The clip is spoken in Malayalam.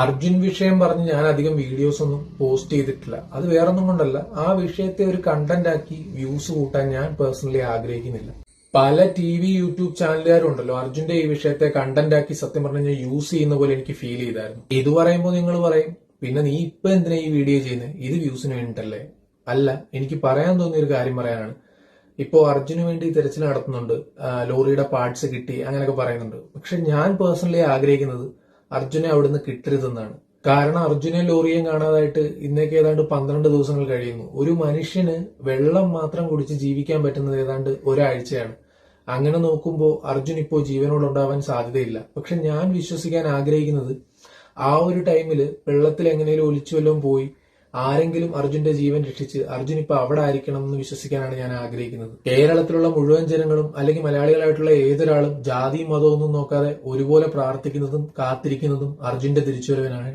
അർജുൻ വിഷയം പറഞ്ഞ് ഞാൻ അധികം വീഡിയോസ് ഒന്നും പോസ്റ്റ് ചെയ്തിട്ടില്ല. അത് വേറൊന്നും കൊണ്ടല്ല. ആ വിഷയത്തെ ഒരു കണ്ടന്റ് ആക്കി വ്യൂസ് കൂട്ടാൻ ഞാൻ പേഴ്സണലി ആഗ്രഹിക്കുന്നില്ല. പല ടി വി യൂട്യൂബ് ചാനലുകാരും ഉണ്ടല്ലോ അർജുന്റെ ഈ വിഷയത്തെ കണ്ടന്റ് ആക്കി സത്യം പറഞ്ഞു കഴിഞ്ഞാൽ യൂസ് ചെയ്യുന്ന പോലെ എനിക്ക് ഫീൽ ചെയ്തായിരുന്നു. ഇത് പറയുമ്പോൾ നിങ്ങൾ പറയും പിന്നെ നീ ഇപ്പൊ എന്തിനാ ഈ വീഡിയോ ചെയ്യുന്നത് ഇത് വ്യൂസിന് വേണ്ടിട്ടല്ലേ? അല്ല എനിക്ക് പറയാൻ തോന്നിയ ഒരു കാര്യം പറയാനാണ്. ഇപ്പോൾ അർജുന് വേണ്ടി തിരച്ചിൽ നടത്തുന്നുണ്ട്. ലോറിയുടെ പാർട്സ് കിട്ടി അങ്ങനെയൊക്കെ പറയുന്നുണ്ട്. പക്ഷെ ഞാൻ പേഴ്സണലി ആഗ്രഹിക്കുന്നത് അർജുനെ അവിടുന്ന് കിട്ടരുതെന്നാണ്. കാരണം അർജുനെ ലോറിയും കാണാതായിട്ട് ഇന്നേക്ക് ഏതാണ്ട് പന്ത്രണ്ട് ദിവസങ്ങൾ കഴിയുന്നു. ഒരു മനുഷ്യന് വെള്ളം മാത്രം കുടിച്ച് ജീവിക്കാൻ പറ്റുന്നത് ഏതാണ്ട് ഒരാഴ്ചയാണ്. അങ്ങനെ നോക്കുമ്പോൾ അർജുൻ ഇപ്പോൾ ജീവനോടുണ്ടാവാൻ സാധ്യതയില്ല. പക്ഷെ ഞാൻ വിശ്വസിക്കാൻ ആഗ്രഹിക്കുന്നത് ആ ഒരു ടൈമിൽ വെള്ളത്തിൽ എങ്ങനെയും ഒലിച്ചു വല്ലതും പോയി ആരെങ്കിലും അർജുന്റെ ജീവൻ രക്ഷിച്ച് അർജുൻ ഇപ്പൊ അവിടെ ആയിരിക്കണം എന്ന് വിശ്വസിക്കാനാണ് ഞാൻ ആഗ്രഹിക്കുന്നത്. കേരളത്തിലുള്ള മുഴുവൻ ജനങ്ങളും അല്ലെങ്കിൽ മലയാളികളായിട്ടുള്ള ഏതൊരാളും ജാതി മതവും ഒന്നും നോക്കാതെ ഒരുപോലെ പ്രാർത്ഥിക്കുന്നതും കാത്തിരിക്കുന്നതും അർജുന്റെ തിരിച്ചുവരവിനാണ്.